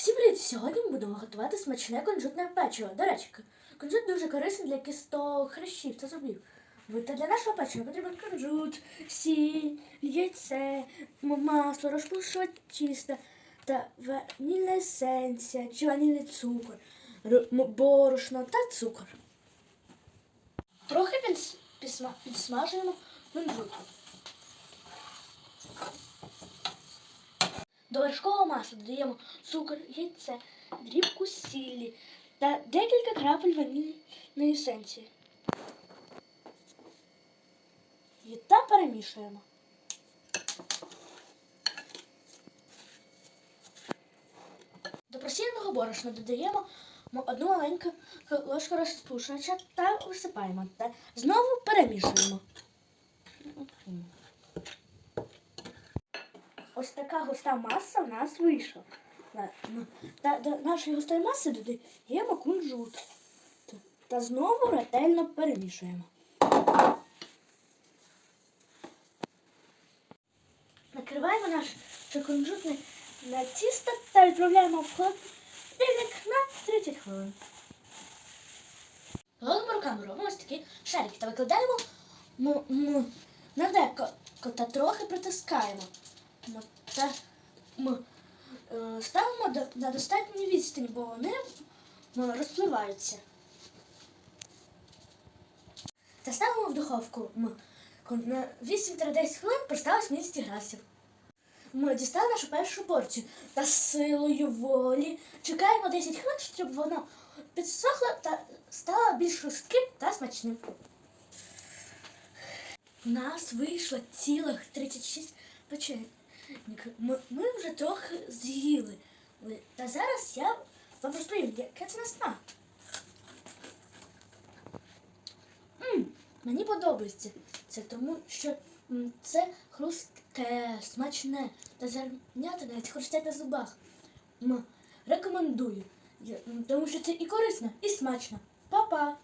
Всім привіт! Сьогодні ми будемо готувати смачне кунжутне печиво. До речі, кунжут дуже корисний для кісток, хрящів та зубів. Та для нашого печива потрібен кунжут, сіль, яйце, масло, розпушувач тіста та ванільна есенція чи ванільний цукор, борошно та цукор. Трохи підсмажуємо кунжут. До вершкового масла додаємо цукор, яйце, дрібку сіллі та декілька крапель ванільної есенції. І та перемішуємо. До просіяного борошна додаємо одну маленьку ложку розпушувача та висипаємо. Та знову перемішуємо. Ось така густа маса в нас вийшла. На- ну, до нашої густої маси додаємо кунжут. Та- знову ретельно перемішуємо. Накриваємо наш кунжутне на тісто та відправляємо в холодильник на 30 хвилин. Голодними руками робимо ось такі шарики та викладаємо м- м- на деко та трохи притискаємо. Та ми е, ставимо на достатній відстані, бо вони розпливаються. Та ставимо в духовку м, на 8-10 хвилин при 180 градусів. Ми дістали нашу першу порцію та силою волі чекаємо 10 хвилин, щоб воно підсохло та стало більш хрустким та смачним. У нас вийшло цілих 36 печень. Ми, ми вже трохи з'їли. Та зараз я вам розповім, яке це на смак. Мені подобається це, тому що це хрустке, смачне та зернята навіть хрустять на зубах. Рекомендую, тому що це і корисно, і смачно. Па-па!